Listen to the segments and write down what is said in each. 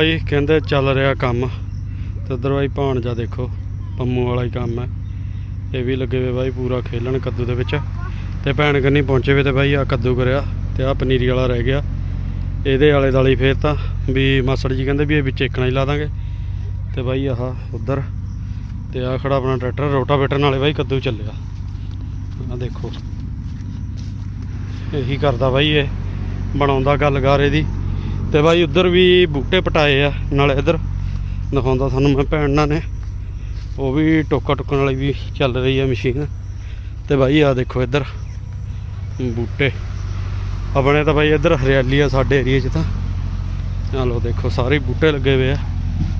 ਬਾਈ ਕਹਿੰਦੇ ਚੱਲ ਰਿਹਾ ਕੰਮ। ਤੇ ਉਧਰ ਬਾਈ ਭਾਣਜਾ ਦੇਖੋ, ਪੰਮੂ ਵਾਲਾ ਹੀ ਕੰਮ ਹੈ। ਇਹ ਵੀ ਲੱਗੇ ਵੇ ਬਾਈ ਪੂਰਾ ਖੇਲਣ ਕੱਦੂ ਦੇ ਵਿੱਚ। ਤੇ ਭੈਣ ਕੰਨੀ ਪਹੁੰਚੇ ਵੇ ਤੇ ਬਾਈ ਆ ਕੱਦੂ ਕਰਿਆ ਤੇ ਆ ਪਨੀਰੀ ਵਾਲਾ ਰਹਿ ਗਿਆ। ਇਹਦੇ ਆਲੇ ਦਾਲੇ ਫੇਰ ਤਾਂ ਵੀ ਮਾਸੜ ਜੀ ਕਹਿੰਦੇ ਵੀ ਇਹ ਵਿੱਚ ਇੱਕਣਾ ਹੀ ਲਾ ਦਾਂਗੇ। ਤੇ ਬਾਈ ਆਹ ਉਧਰ ਤੇ ਆ ਖੜਾ ਆਪਣਾ ਟਰੈਕਟਰ, ਰੋਟਾਵੇਟਰ ਨਾਲੇ ਬਾਈ ਕੱਦੂ ਚੱਲਿਆ। ਆ ਦੇਖੋ। ਇਹੀ ਕਰਦਾ ਬਾਈ ਇਹ, ਬਣਾਉਂਦਾ ਗੱਲ ਗਾਰੇ ਦੀ ਤੇ ਬਾਈ ਉੱਧਰ ਵੀ ਬੂਟੇ ਪਟਾਏ ਆ, ਨਾਲੇ ਇੱਧਰ ਦਿਖਾਉਂਦਾ ਤੁਹਾਨੂੰ ਮੈਂ ਭੈਣਾਂ ਨੇ। ਉਹ ਵੀ ਟੋਕਾ ਟੁੱਕਣ ਵਾਲੀ ਵੀ ਚੱਲ ਰਹੀ ਆ ਮਸ਼ੀਨ। ਤੇ ਬਾਈ ਆ ਦੇਖੋ ਇੱਧਰ ਬੂਟੇ। ਆਪਣੇ ਤਾਂ ਬਾਈ ਇੱਧਰ ਹਰਿਆਲੀ ਆ ਸਾਡੇ ਏਰੀਏ 'ਚ ਤਾਂ। ਆ ਦੇਖੋ ਸਾਰੇ ਬੂਟੇ ਲੱਗੇ ਹੋਏ ਆ।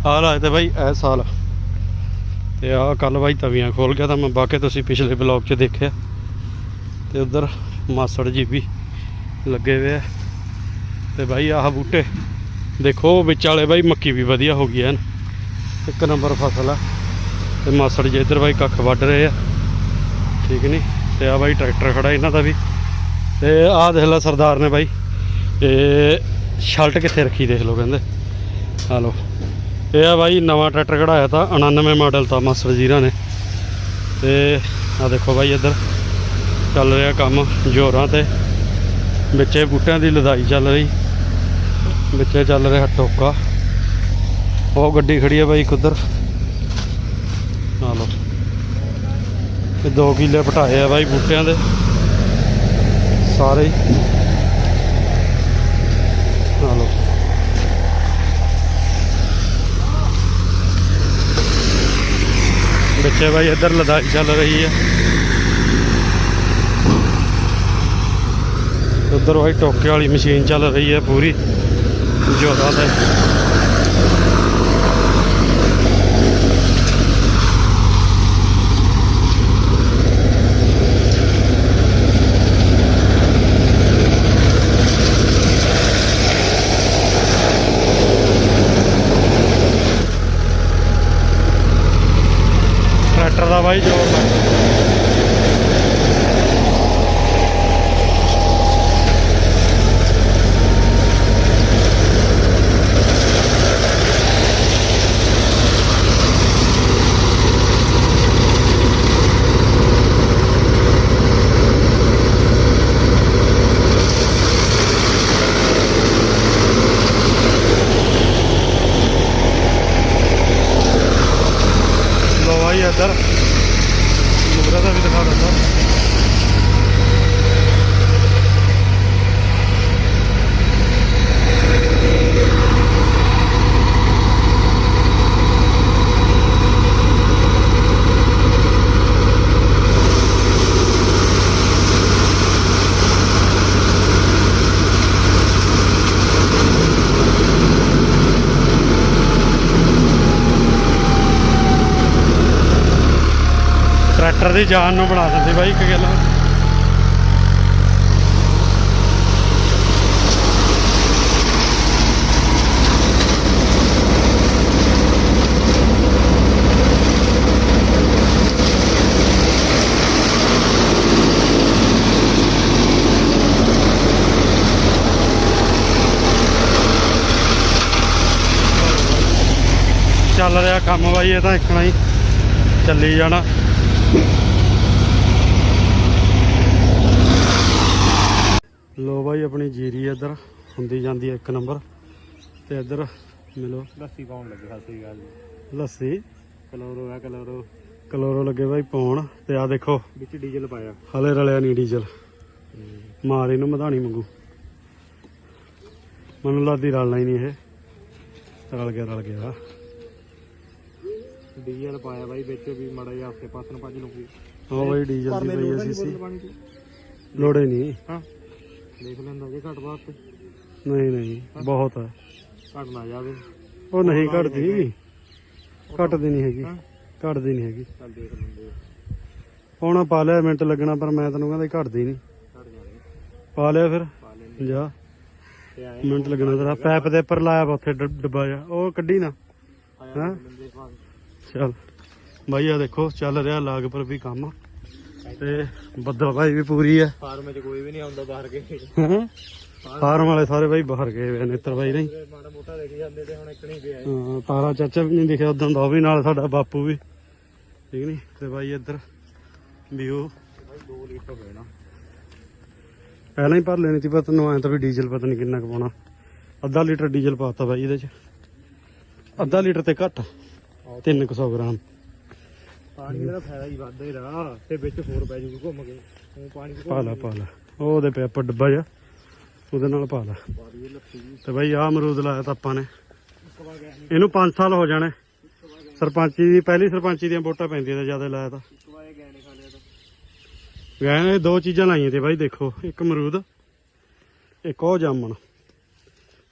ਆਹ ਲਾਏ ਤੇ ਬਾਈ ਇਹ ਸਾਲ। ਤੇ ਆਹ ਕੱਲ ਬਾਈ ਤਵੀਆਂ ਖੋਲ ਗਿਆ ਤਾਂ ਮੈਂ ਬਾਕੀ ਤੁਸੀਂ ਪਿਛਲੇ ਬਲੌਗ 'ਚ ਦੇਖਿਆ। ਤੇ ਉਧਰ ਮਾਸੜ ਜੀ ਵੀ ਲੱਗੇ ਹੋਏ ਆ। ਤੇ ਬਾਈ ਆਹ ਬੂਟੇ ਦੇਖੋ, ਵਿੱਚ ਵਾਲੇ ਬਾਈ ਮੱਕੀ ਵੀ ਵਧੀਆ ਹੋ ਗਈ ਐਨ। ਇੱਕ ਨੰਬਰ ਫਸਲ ਆ। ਤੇ ਮਾਸੜ ਜੀ ਇੱਧਰ ਬਾਈ ਕੱਖ ਵੱਢ ਰਹੇ ਆ। ਠੀਕ ਨਹੀਂ ਤੇ ਆ ਬਾਈ ਟਰੈਕਟਰ ਖੜਾ ਇਹਨਾਂ ਦਾ ਵੀ। ਤੇ ਆਹ ਦੇਖ ਲੈ ਸਰਦਾਰ ਨੇ ਬਾਈ ਇਹ ਸ਼ਲਟ ਕਿੱਥੇ ਰੱਖੀ ਦੇਖ ਲਓ ਕਹਿੰਦੇ। ਆ ਲਓ। ਇਹ ਆ ਬਾਈ ਨਵਾਂ ਟਰੈਕਟਰ ਕਢਾਇਆ ਤਾਂ 99 ਮਾਡਲ ਤਾਂ ਮਾਸਟਰ ਜੀਰਾ ਨੇ। ਤੇ ਆ ਦੇਖੋ ਬਾਈ ਇੱਧਰ ਚੱਲ ਰਿਹਾ ਕੰਮ ਜੋਰਾਂ ਤੇ। ਵਿੱਚੇ ਬੂਟਿਆਂ ਦੀ ਲਦਾਈ ਚੱਲ ਰਹੀ। ਵਿੱਚੇ ਚੱਲ ਰਿਹਾ ਟੋਕਾ। ਉਹ ਗੱਡੀ ਖੜੀ ਹੈ ਬਾਈ ਇੱਕ ਉੱਧਰ ਆ ਲਓ ਇਹ 2 ਕਿੱਲੇ ਪਟਾਏ ਆ ਬਾਈ ਬੂਟਿਆਂ ਦੇ। ਸਾਰੇ ਹੀ। ਆ ਲਓ ਬਾਈ ਇੱਧਰ ਲਦਾਈ ਚੱਲ ਰਹੀ ਹੈ ਉੱਧਰ ਬਾਈ ਟੋਕੇ ਵਾਲੀ ਮਸ਼ੀਨ ਚੱਲ ਰਹੀ ਹੈ ਪੂਰੀ। ਜੋਰਾਂ ਤੇ ਟਰੈਕਟਰ ਦਾ ਬਾਈ ਜੋਰ ਲੱਗ ਲੋ ਬਾਈ ਇੱਧਰ ਮੁਗਰਾ ਦਾ ਵੀ ਦੀ ਜਾਨ ਨੂੰ ਬਣਾ ਦਿੰਦੇ ਬਾਈ, ਇੱਕ ਗੱਲ ਚੱਲ ਰਿਹਾ ਕੰਮ ਬਾਈ, ਇਹ ਤਾਂ ਇੱਕਣਾ ਹੀ। ਚੱਲੀ ਜਾਣਾ ਲੋ ਬਾਈ ਆਪਣੀ ਜੀਰੀ ਇੱਧਰ ਹੁੰਦੀ ਜਾਂਦੀ ਹੈ ਇੱਕ ਨੰਬਰ। ਤੇ ਇੱਧਰ ਮਿਲੋ। ਲੱਸੀ ਪਾਉਣ ਲੱਗੇ ਸਤਿ ਗੱਲ ਲੱਸੀ। ਕਲੋਰੋ ਆ ਕਲੋਰੋ। ਕਲੋਰੋ ਲੱਗੇ ਬਾਈ ਪਾਉਣ ਤੇ ਆ ਦੇਖੋ ਵਿੱਚ ਡੀਜ਼ਲ ਪਾਇਆ। ਹਲੇ ਰਲਿਆ ਨਹੀਂ ਡੀਜ਼ਲ। ਮਾਰ ਇਹਨੂੰ ਮਧਾਣੀ ਮੰਗੂ ਮੈਨੂੰ ਲੱਗਦੀ ਰਲਣਾ ਹੀ ਨਹੀਂ ਇਹ। ਰਲ ਗਿਆ ਰਲ ਗਿਆ। ਡੀਜ਼ਲ ਪਾਇਆ ਬਾਈ ਵਿੱਚ ਵੀ ਮੜਾ ਜਿਹਾ ਹਫ਼ਤੇ ਪਾਸ ਨੂੰ ਭੱਜ ਲੂਗੀ ਹਾਂ ਬਾਈ ਡੀਜ਼ਲ ਦੀ ਪਈ ਅਸੀਂ ਲੋੜੇ ਨਹੀਂ। ਹਾਂ। ਦੇਖ ਲੈਂਦਾ ਜੇ ਘਟ ਬਾਤ ਤੇ। ਨਹੀਂ ਨਹੀਂ ਬਹੁਤ ਹੈ ਘਟ ਨਾ ਜਾਵੇ। ਉਹ ਨਹੀਂ ਘਟਦੀ ਘਟਦੀ ਨਹੀਂ ਹੈਗੀ। ਘਟਦੀ ਨਹੀਂ ਹੈਗੀ। ਚੱਲ ਦੇਖ ਲੈਂਦੇ ਹੁਣ ਪਾ ਲਿਆ ਮਿੰਟ ਲੱਗਣਾ ਪਰ ਮੈਂ ਤੈਨੂੰ ਕਹਿੰਦਾ ਘਟਦੀ ਨਹੀਂ ਘਟ ਜਾਣੇ। ਪਾ ਲਿਆ ਫਿਰ। ਜਾ। ਮਿੰਟ ਲੱਗਣਾ ਤੇਰਾ ਪੈਪ ਦੇ ਉੱਪਰ ਲਾਇਆ ਵਾ ਉੱਥੇ ਡੱਬਾ ਜਾ ਉਹ ਕੱਢੀ ਨਾ। ਹਾਂ? ਚੱਲ। ਬਾਈ ਆ ਦੇਖੋ ਚੱਲ ਰਿਹਾ ਲਾਗ ਪਰ ਵੀ ਕੰਮ। ਤੇ ਬੱਦਲ ਭਾਈ ਵੀ ਪੂਰੀ ਆ। ਫਾਰਮ 'ਚ ਕੋਈ ਵੀ ਨਹੀਂ ਆਉਂਦਾ ਬਾਹਰ ਕੇ। ਹੈਂ? ਫਾਰਮ ਵਾਲੇ ਸਾਰੇ ਬਾਈ ਬਾਹਰ ਗਏ ਹੋਏ ਨੇ ਨੇਤਰ ਬਾਈ ਨਹੀਂ। ਮਾੜਾ ਮੋਟਾ ਦੇਖ ਜਾਂਦੇ ਤੇ ਹੁਣ ਇੱਕ ਨਹੀਂ ਗਿਆ। ਹਾਂ ਤਾਰਾ ਚਾਚਾ ਵੀ ਨਹੀਂ ਦਿਖਿਆ ਉਦੋਂ ਦਾ ਉਹ ਵੀ ਨਾਲ ਸਾਡਾ ਬਾਪੂ ਵੀ। ਠੀਕ ਨਹੀਂ ਤੇ ਬਾਈ ਇੱਧਰ ਵੀਓ ਭਾਈ 2 ਲੀਟਰ ਹੋਏ ਨਾ। ਪਹਿਲਾਂ ਹੀ ਭਰ ਲੈਣੀ ਸੀ ਪਰ ਤੈਨੂੰ ਐਂ ਤਾਂ ਵੀ ਡੀਜ਼ਲ ਪਤਾ ਨਹੀਂ ਕਿੰਨਾ ਕੁ ਪਾਉਣਾ। ਅੱਧਾ ਲੀਟਰ ਡੀਜ਼ਲ ਪਾਤਾ ਬਾਈ ਇਹਦੇ ਚ। ਅੱਧਾ ਲੀਟਰ ਤੇ ਘੱਟ 300 ਗ੍ਰਾਮ। ਪਾਣੀ ਦਾ ਫਾਇਦਾ ਹੀ ਵੱਧਦਾ ਹੀ ਰਹਾ ਤੇ ਵਿੱਚ ਹੋਰ ਪੈ ਜੂਗਾ ਘੁੰਮ ਕੇ। ਉਹ ਪਾਣੀ ਪਾ ਲਾ ਪਾ ਲਾ ਉਹਦੇ ਪਿਆ ਆਪਾਂ ਡੱਬਾ ਜਾ ਉਹਦੇ ਨਾਲ ਪਾ ਲਾ ਜੀ ਤੇ ਬਾਈ ਆਹ ਅਮਰੂਦ ਲਾਇਆ ਤਾਂ ਆਪਾਂ ਨੇ। ਇਹਨੂੰ 5 ਸਾਲ ਹੋ ਜਾਣੇ। ਸਰਪੰਚੀ ਦੀ ਪਹਿਲੀ ਸਰਪੰਚੀ ਦੀਆਂ ਵੋਟਾਂ ਪੈਂਦੀਆਂ ਤੇ ਜ਼ਿਆਦਾ ਲਾਇਆ ਤਾਂ। ਗਏ ਦੋ ਚੀਜ਼ਾਂ ਲਾਈਆਂ ਤੇ ਬਾਈ ਦੇਖੋ ਇੱਕ ਅਮਰੂਦ ਇੱਕ ਉਹ ਜਾਮਣ।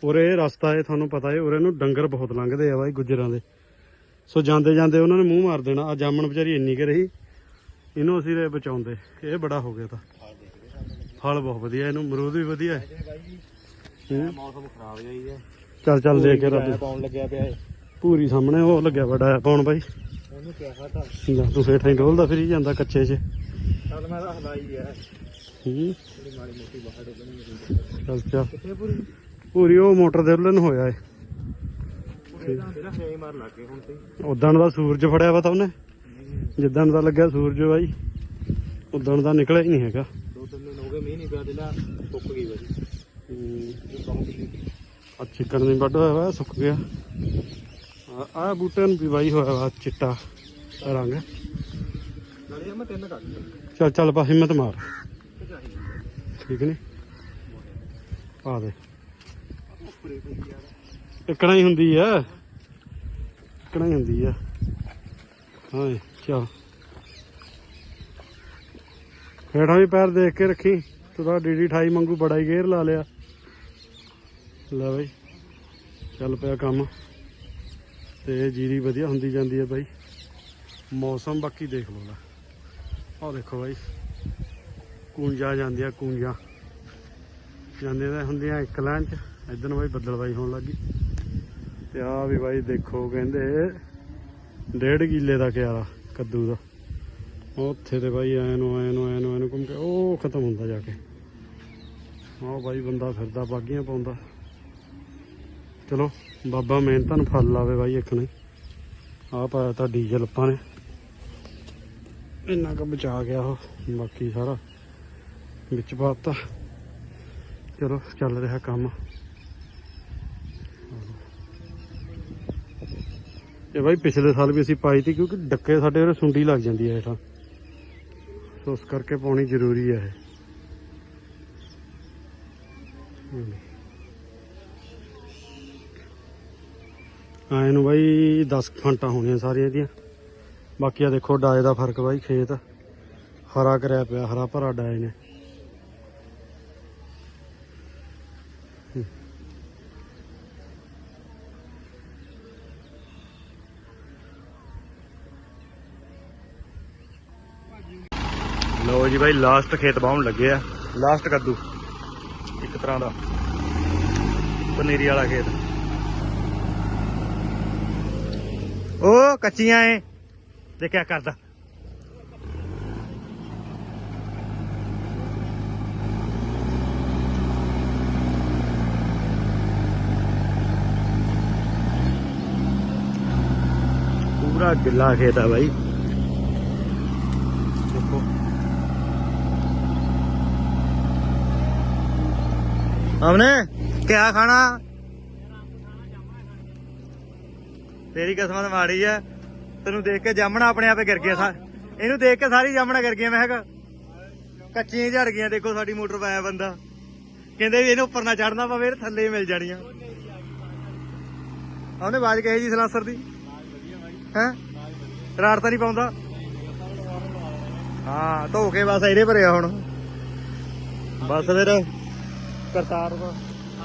ਉਰੇ ਰਸਤਾ ਹੈ ਤੁਹਾਨੂੰ ਪਤਾ ਹੈ ਉਰੇ ਨੂੰ ਡੰਗਰ ਬਹੁਤ ਲੰਘਦੇ ਆ ਬਾਈ ਗੁੱਜਰਾਂ ਦੇ। ਸੋ ਜਾਂਦੇ ਜਾਂਦੇ ਉਹਨਾਂ ਨੇ ਮੂੰਹ ਮਾਰ ਦੇਣਾ ਆ ਜਾਮਣ ਵਿਚਾਰੀ ਇੰਨੀ ਕੁ ਰਹੀ, ਇਹਨੂੰ ਅਸੀਂ ਰੇ ਬਚਾਉਂਦੇ। ਇਹ ਬੜਾ ਹੋ ਗਿਆ ਤਾਂ। ਫਲ ਬਹੁਤ ਵਧੀਆ, ਇਹਨੂੰ ਅਮਰੂਦ ਵੀ ਵਧੀਆ ਹੈ। ਮੌਸਮ ਖਰਾਬ ਜਾਈ ਹੈ। ਚੱਲ ਚੱਲ ਦੇ ਕੇ ਰੱਬ ਪਾਉਣ ਲੱਗਿਆ ਪਿਆ ਪੂਰੀ ਸਾਹਮਣੇ ਉਹ ਲੱਗਿਆ ਵੱਡਾ ਆ ਪਾਉਣ ਬਾਈ। ਉਹਨੂੰ ਕਿਹਾ ਤਾਂ ਤੂੰ ਸੇਠਾਂ ਹੀ ਡੋਲਦਾ ਫਿਰੀ ਜਾਂਦਾ ਕੱਚੇ 'ਚ। ਚੱਲ ਮੈਂ ਰੱਖਦਾ ਹੀ। ਹੈ ਹੂੰ ਮਾੜੀ ਮੋਟੀ ਬਾਹਰ ਡੁੱਬਣੀ ਚੱਲ ਚੱਲ। ਪੂਰੀ ਉਹ ਮੋਟਰ ਦੇ ਉੱਲੇ ਹੋਇਆ ਏ। ਪੂਰੇ ਤੇਰਾ ਫੇਈ ਮਾਰ ਲੱਗ ਗਏ ਹੁਣ ਤੇ ਉਦਣ ਦਾ ਸੂਰਜ ਫੜਿਆ ਵਾ ਤਾਂ ਉਹਨੇ। ਜਿੱਦਣ ਦਾ ਲੱਗਿਆ ਸੂਰਜ ਬਾਈ ਉਦਣ ਦਾ ਨਿਕਲਿਆ ਹੀ ਨਹੀਂ ਹੈਗਾ। ਦੋ ਤਿੰਨ ਦਿਨ ਹੋ। ਗਏ ਮੀਂਹ ਨਹੀਂ ਪਿਆ ਤੇ ਲਾ ਸੁੱਕ ਗਈ ਵਾਰੀ ਆ ਚਿਕਨ ਨਹੀਂ ਵੱਢ ਹੋਇਆ ਵਾ, ਸੁੱਕ ਗਿਆ। ਆ ਬੂਟੇ ਨੂੰ ਵੀ ਬਾਈ ਹੋਇਆ ਵਾ, ਚਿੱਟਾ ਰੰਗ। ਨਾਲੇ ਮੈਂ ਤਿੰਨ ਕੱਢ ਚੱਲ ਚੱਲ ਬਾ ਹਿੰਮਤ ਮਾਰ। ਠੀਕ ਨਹੀਂ ਆ ਦੇ। ਉੱਪਰੇ ਹੀ ਹੁੰਦੀ ਆ। ਇਕਣਾ ਹੀ ਹੁੰਦੀ ਆ। ਹਾਂ ਚਲ। ਹੇਠਾਂ ਵੀ ਪੈਰ ਦੇਖ ਕੇ ਰੱਖੀ। ਤੂੰ ਤਾਂ ਡੀਡੀ 28 ਮੰਗੂ ਬੜਾ ਹੀ ਗੇਰ ਲਾ ਲਿਆ। ਲੈ ਬਾਈ, ਚੱਲ ਪਿਆ ਕੰਮ। ਤੇ ਜੀਰੀ ਵਧੀਆ ਹੁੰਦੀ ਜਾਂਦੀ ਹੈ ਬਾਈ। ਮੌਸਮ ਬਾਕੀ ਦੇਖ ਲਓ ਲੈ। ਆਹ ਦੇਖੋ ਬਾਈ, ਕੂੰਜਾ ਜਾਂਦੀਆਂ ਕੂੰਜਾਂ। ਜਾਂਦੇ ਤਾਂ ਹੁੰਦੀਆਂ ਇੱਕ ਲਾਈਨ ਚ। ਇਧਰ ਨੂੰ ਬਾਈ ਬੱਦਲਬਾਈ ਹੋਣ ਲੱਗੀ ਤੇ ਆ ਵੀ ਬਾਈ ਦੇਖੋ ਕਹਿੰਦੇ ਡੇਢ ਕਿੱਲੇ ਦਾ ਕਿਆਰਾ, ਕੱਦੂ ਦਾ। ਉੱਥੇ ਤੇ ਬਾਈ ਐ ਨੂੰ ਐ ਨੂੰ ਐ ਨੂੰ ਐ ਨੂੰ ਘੁੰਮ ਕੇ ਉਹ ਖਤਮ ਹੁੰਦਾ ਜਾ ਕੇ। ਆਹ ਬਾਈ ਬੰਦਾ ਫਿਰਦਾ, ਬਾਗੀਆਂ ਪਾਉਂਦਾ। ਚਲੋ, ਬਾਬਾ ਮਿਹਨਤਾਂ ਨੂੰ ਫਲ ਲਾਵੇ ਬਾਈ ਇੱਕ ਨੇ। ਆ ਪਾਇਆ ਤਾਂ ਡੀਜ਼ਲ ਆਪਾਂ ਨੇ। ਇੰਨਾ ਕੁ ਬਚਾ ਗਿਆ ਉਹ, ਬਾਕੀ ਸਾਰਾ ਵਿੱਚ ਪਾਤਾ। ਚਲੋ, ਚੱਲ ਰਿਹਾ ਕੰਮ। ਇਹ ਬਾਈ ਪਿਛਲੇ ਸਾਲ ਵੀ ਅਸੀਂ ਪਾਈ ਤੀ ਕਿਉਂਕਿ ਡੱਕੇ ਸਾਡੇ ਉਰੇ ਸੁੰਡੀ ਲੱਗ ਜਾਂਦੀ ਹੈ ਹੇਠਾਂ। ਸੋ ਉਸ ਕਰਕੇ ਪਾਉਣੀ ਜ਼ਰੂਰੀ ਹੈ ਇਹ। ਆਏ ਨੂੰ ਬਾਈ 10 ਫੰਟਾਂ ਹੋਣੀਆਂ ਸਾਰੀਆਂ ਦੀਆਂ ਬਾਕੀ ਆ ਦੇਖੋ ਡਾਏ ਦਾ ਫ਼ਰਕ ਬਾਈ ਖੇਤ। ਹਰਾ ਕਰਿਆ ਪਿਆ, ਹਰਾ ਭਰਾ ਡਾਏ ਨੇ। ਲੋ ਜੀ ਬਾਈ ਲਾਸਟ ਖੇਤ ਬਾਉਣ ਲੱਗੇ ਆ। ਲਾਸਟ ਕੱਦੂ। ਇੱਕ ਤਰ੍ਹਾਂ ਦਾ। ਪਨੀਰੀ ਵਾਲਾ ਖੇਤ। ਉਹ ਕੱਚੀਆਂ ਏ। ਦੇਖਿਆ ਕਰਦਾ। ਪੂਰਾ ਗਿੱਲਾ ਖੇਤ ਆ ਬਾਈ ਦੇਖੋ ਹਮਨੇ ਕਿਆ ਖਾਣਾ? ਤੇਰੀ ਕਿਸਮਤ ਮਾੜੀ ਆ। ਤੈਨੂੰ ਦੇਖ ਕੇ ਜਾਮਣਾ ਆਪਣੇ ਆਪੇ ਗਿਰ ਗਿਆ ਇਹਨੂੰ ਦੇਖ ਕੇ ਸਾਰੀ ਜਾਮਣਾ ਗਿਰ ਗਿਆ ਮੈਂ ਕਿਹਾ ਕੱਚੀਆਂ ਝੜ ਗਈਆਂ, ਦੇਖੋ ਸਾਡੀ ਮੋਟਰ ਪਾਇਆ ਬੰਦਾ। ਕਹਿੰਦੇ ਵੀ ਇਹਨੂੰ ਉੱਪਰ ਨਾ ਚੜਨਾ ਪਵੇ ਇਹ ਥੱਲੇ ਹੀ ਮਿਲ ਜਾਣੀਆਂ। ਉਹਨੇ ਆਵਾਜ਼ ਕਹੇ ਜੀ ਸਲਾਸਰ ਦੀ? ਹੈ? ਰਾੜ ਤਾਂ ਨਹੀਂ ਪਾਉਂਦਾ? ਹਾਂ, ਧੋ ਕੇ ਬਸ ਇਹਦੇ ਭਰਿਆ ਹੁਣ। ਬਸ ਫਿਰ। ਕਰਤਾਰ ਨੂੰ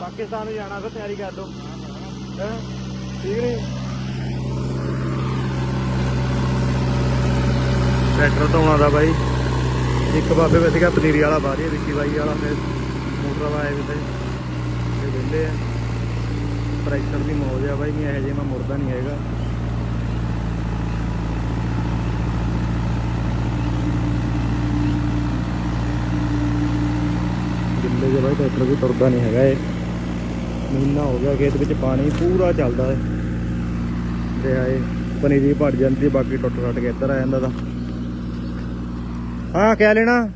ਪਾਕਿਸਤਾਨ ਨੂੰ ਜਾਣਾ, ਫਿਰ ਤਿਆਰੀ ਕਰ ਲਓ। ਹੈਂ? ਠੀਕ ਨਹੀਂ? ਟਰੈਕਟਰ ਧੋਣਾ ਦਾ ਬਾਈ। ਇੱਕ ਬਾਬੇ ਵਿੱਚ ਸੀਗਾ ਪਨੀਰੀ ਵਾਲਾ ਬਾਰੀ ਵਿੱਕੀ ਬਾਈ ਵਾਲਾ, ਫਿਰ ਮੋਟਰ ਵਾਲਾ ਆਏ ਤੇ ਵਿਹਲੇ ਆ। ਟਰੈਕਟਰ ਦੀ ਮੌਜ ਆ ਬਾਈ ਨਹੀਂ ਇਹੋ ਜਿਹਾ ਮੈਂ ਮੁਰਦਾ ਨਹੀਂ ਹੈਗਾ। ਗਿੱਲੇ ਟਰੈਕਟਰ ਮੋਟਰ ਤੁਰਦਾ ਨਹੀਂ ਹੈਗਾ ਇਹ। ਮਹੀਨਾ ਹੋ ਗਿਆ ਖੇਤ ਵਿੱਚ ਪਾਣੀ ਪੂਰਾ ਚੱਲਦਾ ਹੈ। ਤੇ ਆਏ ਪਨੀਰੀ ਭੜ ਜਾਂਦੀ, ਬਾਕੀ ਟੁੱਟ ਟੁੱਟ ਕੇ ਇੱਧਰ ਆ ਜਾਂਦਾ ਤਾਂ। ਹਾਂ ਕਿਆ ਲੈਣਾ?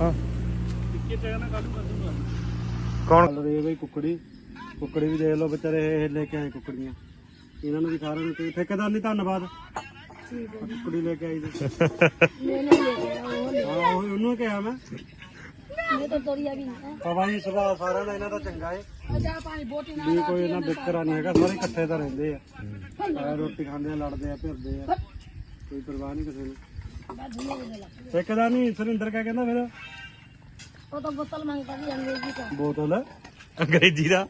ਹਾਂ ਕੌਣ? ਚੱਲ ਬਈ ਕੁੱਕੜੀ। ਕੁੱਕੜੀ ਵੀ ਦੇਖ ਲਓ ਵਿਚਾਰੇ ਇਹ ਲੈ ਕੇ ਆਏ ਕੁੱਕੜੀਆਂ। ਇਹਨਾਂ ਨੂੰ ਵੀ ਸਾਰਿਆਂ ਨੂੰ ਤੇ ਠੇਕੇਦਾਰ ਨਹੀਂ ਧੰਨਵਾਦ। ਕੁੜੀ ਲੈ ਕੇ ਆਈ ਜੀ ਮੈਂ ਨਹੀਂ ਲੈ ਕੇ ਆਇਆ, ਉਹਨੂੰ ਕਿਹਾ ਮੈਂ। ਮੈਂ ਤਾਂ ਤੋਰੀਆ ਵੀ ਨਹੀਂ ਬਾਬਾ ਜੀ ਸੁਭਾਅ ਸਾਰਿਆਂ ਦਾ ਇਹਨਾਂ ਦਾ ਚੰਗਾ ਏ। ਅਜਾ ਪਾਣੀ ਬੋਟੀ ਨਾਲ ਕੋਈ ਇਹਨਾਂ ਬਿਕਰਾ ਨਹੀਂ ਹੈਗਾ ਸਾਰੇ ਇਕੱਠੇ ਤਾਂ ਰਹਿੰਦੇ ਆ। ਰੋਟੀ ਖਾਂਦੇ ਆ ਲੜਦੇ ਆ ਫਿਰਦੇ ਆ। ਕੋਈ ਪਰਵਾਹ ਨਹੀਂ ਕਿਸੇ ਨੂੰ। ਬਸ ਠੇਕੇਦਾਰ ਨਹੀਂ ਸੁਰਿੰਦਰ ਕਿਆ ਕਹਿੰਦਾ ਫਿਰ? ਬੋਤਲ? ਅੰਗਰੇਜ਼ੀ ਦਾ।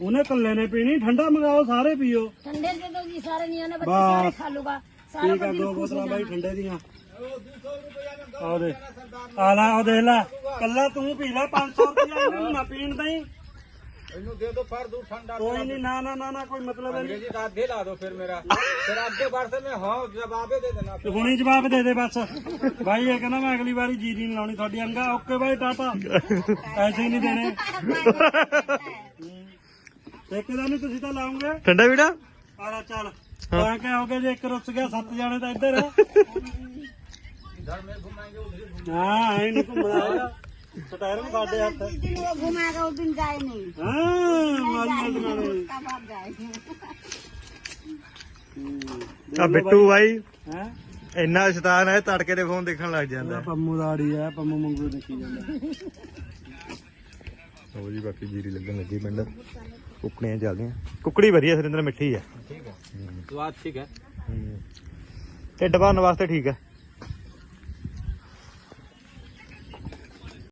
ਉਹਨੇ ਕੱਲੇ ਨੇ ਪੀਣੀ ਠੰਡਾ ਮੰਗਾਓ ਸਾਰੇ ਪੀਓ। ਠੰਡੇ ਦੇ ਦੋ ਜੀ ਸਾਰੇ ਨਹੀਂ ਉਹਨੇ ਬੱਚੇ ਸਾਰੇ ਖਾ ਲੂਗਾ। ਸਾਰਾ ਠੀਕ ਆ ਦੋ ਬੋਤਲਾਂ ਬਾਈ ਠੰਡੇ ਦੀਆਂ। ਆਹ ਦੇ। ਆ ਲੈ ਉਹ ਲੈ। ਕੱਲਾ ਤੂੰ ਪੀ ਲੈ 500 ਰੁਪਏ ਨਾ ਪੀਣ ਦਾ ਇਹਨੂੰ ਦੇ ਦੋ ਫਰ ਦੂ ਠੰਡਾ ਕੋਈ ਨਹੀਂ ਨਾ ਨਾ ਨਾ ਨਾ ਕੋਈ ਮਤਲਬ ਨਹੀਂ अंग्रेजी का दिला दो फिर मेरा फिर अगले बार से मैं हाँ जवाबे दे देना ਤੇ ਹੁਣੀ ਜਵਾਬ ਦੇ ਦੇ ਬਸ ਬਾਈ ਇਹ ਕਹਿੰਦਾ ਮੈਂ ਅਗਲੀ ਵਾਰੀ ਜੀਰੀ ਨਹੀਂ ਲਾਉਣੀ ਤੁਹਾਡੀ ਅੰਗਾ ਓਕੇ ਬਾਈ ਟਾਟਾ ਐਸੇ ਹੀ ਨਹੀਂ ਦੇਣੇ ਠੇਕੇਦਾਰ ਨਹੀਂ ਤੁਸੀਂ ਤਾਂ ਲਾਉਂਗੇ ਠੰਡਾ ਵੀੜਾ ਆਲਾ ਚੱਲ ਤਾਂ ਕਿ ਹੋ ਗਿਆ ਜੇ ਇੱਕ ਰੁੱਸ ਗਿਆ ਸੱਤ ਜਾਣੇ ਤਾਂ ਇੱਧਰ ਹਾਂ ਐ ਨਹੀਂ ਘੁੰਮਣਾ ਹੈਗਾ ਸਟਾਇਰ ਨੂੰ ਸਾਡੇ ਹੱਥ दिन वो घुमाएगा उस दिन जाए नहीं ਹਾਂ ਮਾਰੀ ਨਾਲੇ कब आप जाए ਆ ਬਿੱਟੂ ਬਾਈ ਹੈ ਇੰਨਾ ਸ਼ੈਤਾਨ ਹੈ ਤੜਕੇ ਦੇ ਫੋਨ ਦੇਖਣ ਲੱਗ ਜਾਂਦਾ ਪੰਮੂ ਦਾੜੀ ਹੈ ਪੰਮੂ ਮੰਗੂ ਦੇਖੀ ਜਾਂਦਾ ਉਹ ਜੀ ਬਾਕੀ ਜੀਰੀ ਲੱਗਣ ਲੱਗੀ ਪਿੰਡ ਕੁੱਕੜੀਆਂ ਚੱਲਦੀਆਂ ਕੁੱਕੜੀ ਵਧੀਆ ਸਰਿੰਦਰ ਮਿੱਠੀ ਆ स्वाद ठीक है ਢਿੱਡ ਭਰਨ ਵਾਸਤੇ ਠੀਕ ਹੈ